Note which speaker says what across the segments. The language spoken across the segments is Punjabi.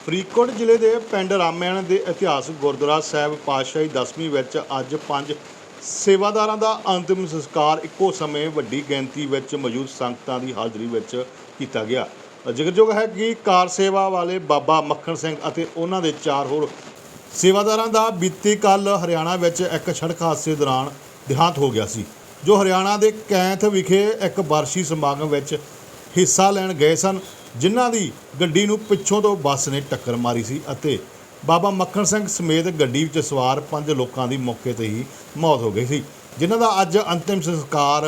Speaker 1: ਫਰੀਦਕੋਟ ਜ਼ਿਲ੍ਹੇ ਦੇ ਪਿੰਡ ਰਾਮਿਆਣਾ ਦੇ ਇਤਿਹਾਸਕ ਗੁਰਦੁਆਰਾ ਸਾਹਿਬ ਪਾਤਸ਼ਾਹੀ ਦਸਵੀਂ ਵਿੱਚ ਅੱਜ ਪੰਜ ਸੇਵਾਦਾਰਾਂ ਦਾ ਅੰਤਿਮ ਸੰਸਕਾਰ ਇੱਕੋ ਸਮੇਂ ਵੱਡੀ ਗਿਣਤੀ ਵਿੱਚ ਮੌਜੂਦ ਸੰਗਤਾਂ ਦੀ ਹਾਜ਼ਰੀ ਵਿੱਚ ਕੀਤਾ ਗਿਆ। ਜ਼ਿਕਰਯੋਗ ਹੈ ਕਿ ਕਾਰ ਸੇਵਾ ਵਾਲੇ ਬਾਬਾ ਮੱਖਣ ਸਿੰਘ ਅਤੇ ਉਹਨਾਂ ਦੇ ਚਾਰ ਹੋਰ ਸੇਵਾਦਾਰਾਂ ਦਾ ਬੀਤੀ ਕੱਲ ਹਰਿਆਣਾ ਵਿੱਚ ਇੱਕ ਸੜਕ ਹਾਦਸੇ ਦੌਰਾਨ ਦੇਹਾਂਤ ਹੋ ਗਿਆ ਸੀ, ਜੋ ਹਰਿਆਣਾ ਦੇ ਕੈਂਥ ਵਿਖੇ ਇੱਕ ਬਾਰਸ਼ੀ ਸਮਾਗਮ ਵਿੱਚ ਹਿੱਸਾ ਲੈਣ ਗਏ ਸਨ। ਜਿਨ੍ਹਾਂ ਦੀ ਗੱਡੀ ਨੂੰ ਪਿੱਛੋਂ ਤੋਂ ਬੱਸ ਨੇ ਟੱਕਰ ਮਾਰੀ ਸੀ ਅਤੇ ਬਾਬਾ ਮੱਖਣ ਸਿੰਘ ਸਮੇਤ ਗੱਡੀ ਵਿੱਚ ਸਵਾਰ ਪੰਜ ਲੋਕਾਂ ਦੀ ਮੌਕੇ ਤੇ ਹੀ ਮੌਤ ਹੋ ਗਈ ਸੀ। ਜਿਨ੍ਹਾਂ ਦਾ ਅੱਜ ਅੰਤਿਮ ਸੰਸਕਾਰ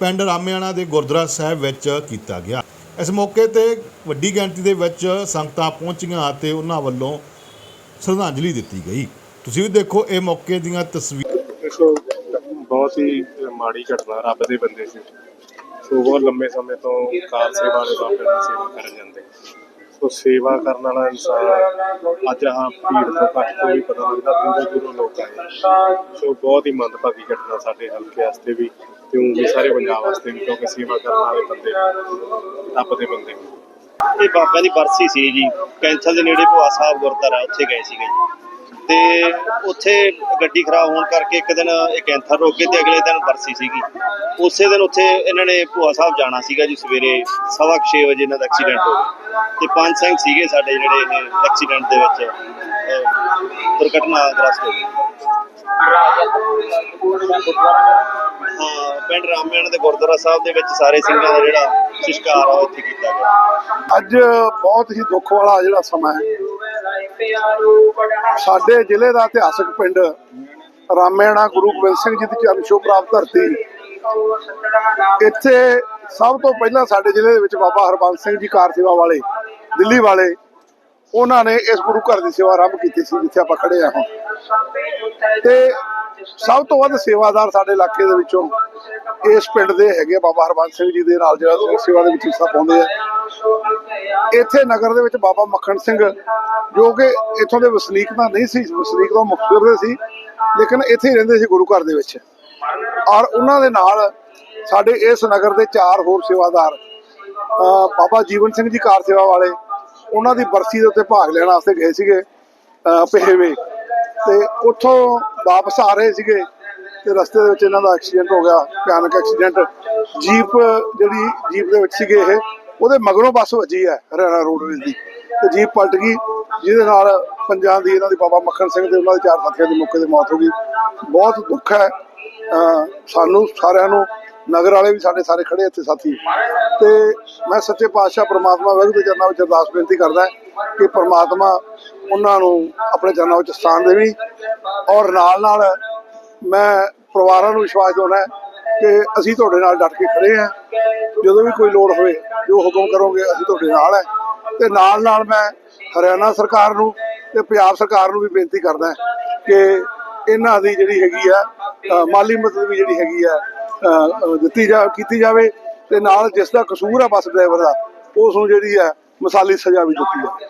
Speaker 1: ਪਿੰਡ ਰਾਮਿਆਣਾ ਦੇ ਗੁਰਦੁਆਰਾ ਸਾਹਿਬ ਵਿੱਚ ਕੀਤਾ ਗਿਆ। ਇਸ ਮੌਕੇ ਤੇ ਵੱਡੀ ਗਿਣਤੀ ਦੇ ਵਿੱਚ ਸੰਗਤਾਂ ਪਹੁੰਚੀਆਂ ਅਤੇ ਉਹਨਾਂ ਵੱਲੋਂ ਸ਼ਰਧਾਂਜਲੀ ਦਿੱਤੀ ਗਈ। ਤੁਸੀਂ ਵੀ ਦੇਖੋ, ਇਹ ਮੌਕੇ ਦੀਆਂ ਤਸਵੀਰਾਂ
Speaker 2: ਬਹੁਤ ਹੀ ਮਾੜੀ ਘਟਨਾ ਰੱਬ ਦੇ ਬੰਦੇ ਸੀ। ਸੋ ਬਹੁਤ ਲੰਮੇ ਸਮੇਂ ਤੋਂ ਕਾਰ ਸੇਵਾ ਵਾਲੇ ਬਾਬੇ ਦੀ ਸੇਵਾ ਕਰਨ ਜਾਂਦੇ। ਸੋ ਸੇਵਾ ਕਰਨ ਵਾਲਾ ਇਨਸਾਨ ਅੱਜ ਆ ਭੀੜ ਤੋਂ ਘੱਟ ਤੋਂ ਵੀ ਪਤਾ ਲੱਗਦਾ, ਦੂਰੋਂ ਦੂਰੋਂ ਲੋਕ ਆਏ ਸੋ ਬਹੁਤ ਹੀ ਮੰਦਭਾਗੀ ਘਟਨਾ ਸਾਡੇ ਹਲਕੇ ਵਾਸਤੇ ਵੀ ਤੇ ਊਂ ਵੀ ਸਾਰੇ ਪੰਜਾਬ ਵਾਸਤੇ ਵੀ, ਕਿਉਂਕਿ ਸੇਵਾ ਕਰਨ ਵਾਲੇ ਬੰਦੇ, ਰੱਬ ਦੇ ਬੰਦੇ
Speaker 3: ਇਹ ਬਾਬਿਆਂ ਦੀ ਬਰਸੀ ਸੀ ਜੀ, ਕੈਂਥਲ ਦੇ ਨੇੜੇ ਭੁਆ ਸਾਹਿਬ ਗੁਰਦੁਆਰਾ, ਉੱਥੇ ਗਏ ਸੀਗੇ ਜੀ। ਤੇ ਉੱਥੇ ਗੱਡੀ ਖਰਾਬ ਹੋਣ ਕਰਕੇ ਇੱਕ ਦਿਨ ਇਹ ਕੈਂਥਲ ਰੁਕ ਗਏ ਤੇ ਅਗਲੇ ਦਿਨ ਬਰਸੀ ਸੀਗੀ। ਉਸੇ ਦਿਨ ਉੱਥੇ ਇਹਨਾਂ ਨੇ ਭੂਆ ਸਾਹਿਬ ਜਾਣਾ ਸੀਗਾ ਜੀ ਸਵੇਰੇ ਸਵਾ ਕੁ ਛੇ ਵਜੇ ਇਹਨਾਂ ਦਾ ਐਕਸੀਡੈਂਟ ਹੋ ਗਿਆ। ਤੇ ਪੰਜ ਸਿੰਘ ਸੀਗੇ ਸਾਡੇ ਜਿਹੜੇ ਇਹ ਐਕਸੀਡੈਂਟ ਦੇ ਵਿੱਚ ਅਹ, ਦੁਰਘਟਨਾਗ੍ਰਸਤ ਹੋ ਗਏ। ਹਾਂ ਪਿੰਡ ਰਾਮਿਆਣਾ ਦੇ ਗੁਰਦੁਆਰਾ ਸਾਹਿਬ ਦੇ ਵਿੱਚ ਸਾਰੇ ਸਿੰਘਾਂ ਦਾ ਜਿਹੜਾ ਸੰਸਕਾਰ ਆ ਉੱਥੇ ਕੀਤਾ ਗਿਆ।
Speaker 4: ਅੱਜ ਬਹੁਤ ਹੀ ਦੁੱਖ ਵਾਲਾ ਜਿਹੜਾ ਸਮਾਂ ਹੈ। ਸਾਡੇ ਜ਼ਿਲ੍ਹੇ ਦਾ ਇਤਿਹਾਸਕ ਪਿੰਡ ਰਾਮੇਣਾ ਗੁਰੂ ਗੋਬਿੰਦ ਸਿੰਘ ਜੀ ਦੀ ਚਰਨ ਛੋਹ ਪ੍ਰਾਪਤ ਧਰਤੀ। ਇੱਥੇ ਸਭ ਤੋਂ ਪਹਿਲਾਂ ਸਾਡੇ ਜ਼ਿਲ੍ਹੇ ਦੇ ਵਿੱਚ ਬਾਬਾ ਹਰਬੰਸ ਸਿੰਘ ਜੀ ਕਾਰ ਸੇਵਾ ਵਾਲੇ, ਦਿੱਲੀ ਵਾਲੇ, ਉਹਨਾਂ ਨੇ ਇਸ ਗੁਰੂ ਘਰ ਦੀ ਸੇਵਾ ਆਰੰਭ ਕੀਤੀ ਸੀ ਜਿੱਥੇ ਆਪਾਂ ਖੜੇ ਆ ਹੁਣ। ਤੇ ਸਭ ਤੋਂ ਵੱਧ ਸੇਵਾਦਾਰ ਸਾਡੇ ਇਲਾਕੇ ਦੇ ਵਿੱਚੋਂ ਇਸ ਪਿੰਡ ਦੇ ਹੈਗੇ ਬਾਬਾ ਹਰਬੰਸ ਸਿੰਘ ਜੀ ਦੇ ਨਾਲ ਜਿਹੜਾ ਸੇਵਾ ਦੇ ਵਿੱਚ ਹਿੱਸਾ ਪਾਉਂਦੇ ਆ। ਇੱਥੇ ਨਗਰ ਦੇ ਵਿੱਚ ਬਾਬਾ ਮੱਖਣ ਸਿੰਘ ਜੋ ਕਿ ਇੱਥੋਂ ਦੇ ਵਸਨੀਕ ਤਾਂ ਨਹੀਂ ਸੀ, ਵਸਨੀਕ ਤਾਂ ਮੁਖਤਰ ਦੇ ਸੀ, ਲੇਕਿਨ ਇੱਥੇ ਹੀ ਰਹਿੰਦੇ ਸੀ ਗੁਰੂ ਘਰ ਦੇ ਵਿੱਚ। ਔਰ ਉਹਨਾਂ ਦੇ ਨਾਲ ਸਾਡੇ ਇਸ ਨਗਰ ਦੇ ਚਾਰ ਹੋਰ ਸੇਵਾਦਾਰ ਬਾਬਾ ਜੀਵਨ ਸਿੰਘ ਜੀ ਕਾਰ ਸੇਵਾ ਵਾਲੇ, ਉਹਨਾਂ ਦੀ ਬਰਸੀ ਦੇ ਉੱਤੇ ਭਾਗ ਲੈਣ ਵਾਸਤੇ ਗਏ ਸੀਗੇ, ਅਹ ਪਹੇਵੇ ਤੇ ਉੱਥੋਂ ਵਾਪਸ ਆ ਰਹੇ ਸੀਗੇ ਤੇ ਰਸਤੇ ਦੇ ਵਿੱਚ ਇਹਨਾਂ ਦਾ ਐਕਸੀਡੈਂਟ ਹੋ ਗਿਆ, ਭਿਆਨਕ ਐਕਸੀਡੈਂਟ ਜੀਪ ਜਿਹੜੀ ਜੀਪ ਦੇ ਵਿੱਚ ਸੀਗੇ ਇਹ, ਉਹਦੇ ਮਗਰੋਂ ਬੱਸ ਵੱਜੀ ਹੈ ਹਰਿਆਣਾ ਰੋਡਵੇਜ਼ ਦੀ। ਤੇ ਜੀਪ ਪਲਟ ਗਈ ਜਿਹਦੇ ਨਾਲ ਪੰਜਾਂ ਦੀ ਇਹਨਾਂ ਦੀ ਬਾਬਾ ਮੱਖਣ ਸਿੰਘ ਤੇ ਉਹਨਾਂ ਦੇ ਚਾਰ ਸਾਥੀਆਂ ਦੀ ਮੌਕੇ ਤੇ ਮੌਤ ਹੋ ਗਈ। ਬਹੁਤ ਦੁੱਖ ਹੈ। ਸਾਨੂੰ ਸਾਰਿਆਂ ਨੂੰ, ਨਗਰ ਵਾਲੇ ਵੀ ਸਾਡੇ ਸਾਰੇ ਖੜੇ ਇੱਥੇ ਸਾਥੀ। ਤੇ ਮੈਂ ਸੱਚੇ ਪਾਤਸ਼ਾਹ ਪ੍ਰਮਾਤਮਾ ਵਾਹਿਗੁਰੂ ਦੇ ਚਰਨਾਂ ਵਿੱਚ ਅਰਦਾਸ ਬੇਨਤੀ ਕਰਦਾ ਕਿ ਪ੍ਰਮਾਤਮਾ ਉਹਨਾਂ ਨੂੰ ਆਪਣੇ ਚਰਨਾਂ ਵਿੱਚ ਸਥਾਨ ਦੇਵੀ ਔਰ ਨਾਲ ਨਾਲ ਮੈਂ ਪਰਿਵਾਰਾਂ ਨੂੰ ਵਿਸ਼ਵਾਸ ਦਿਵਾਉਣਾ ਕਿ ਅਸੀਂ ਤੁਹਾਡੇ ਨਾਲ ਡਟ ਕੇ ਖੜੇ ਹਾਂ। ਜਦੋਂ ਵੀ ਕੋਈ ਲੋੜ ਹੋਵੇ, ਜੋ ਹੁਕਮ ਕਰੋਗੇ ਅਸੀਂ ਤੁਹਾਡੇ ਨਾਲ ਹੈ। ਤੇ ਨਾਲ ਨਾਲ ਮੈਂ ਹਰਿਆਣਾ ਸਰਕਾਰ ਨੂੰ ਤੇ ਪੰਜਾਬ ਸਰਕਾਰ ਨੂੰ ਵੀ ਬੇਨਤੀ ਕਰਦਾ ਕਿ ਇਹਨਾਂ ਦੀ ਜਿਹੜੀ ਹੈਗੀ ਆ ਮਾਲੀ ਮਦਦ ਵੀ ਜਿਹੜੀ ਹੈਗੀ ਆ ਦਿੱਤੀ ਜਾ, ਕੀਤੀ ਜਾਵੇ ਤੇ ਨਾਲ ਜਿਸ ਦਾ ਕਸੂਰ ਆ ਬੱਸ ਡਰਾਈਵਰ ਦਾ, ਉਸ ਨੂੰ ਜਿਹੜੀ ਆ ਮਸਾਲੀ ਸਜ਼ਾ ਵੀ ਦਿੱਤੀ ਜਾਵੇ।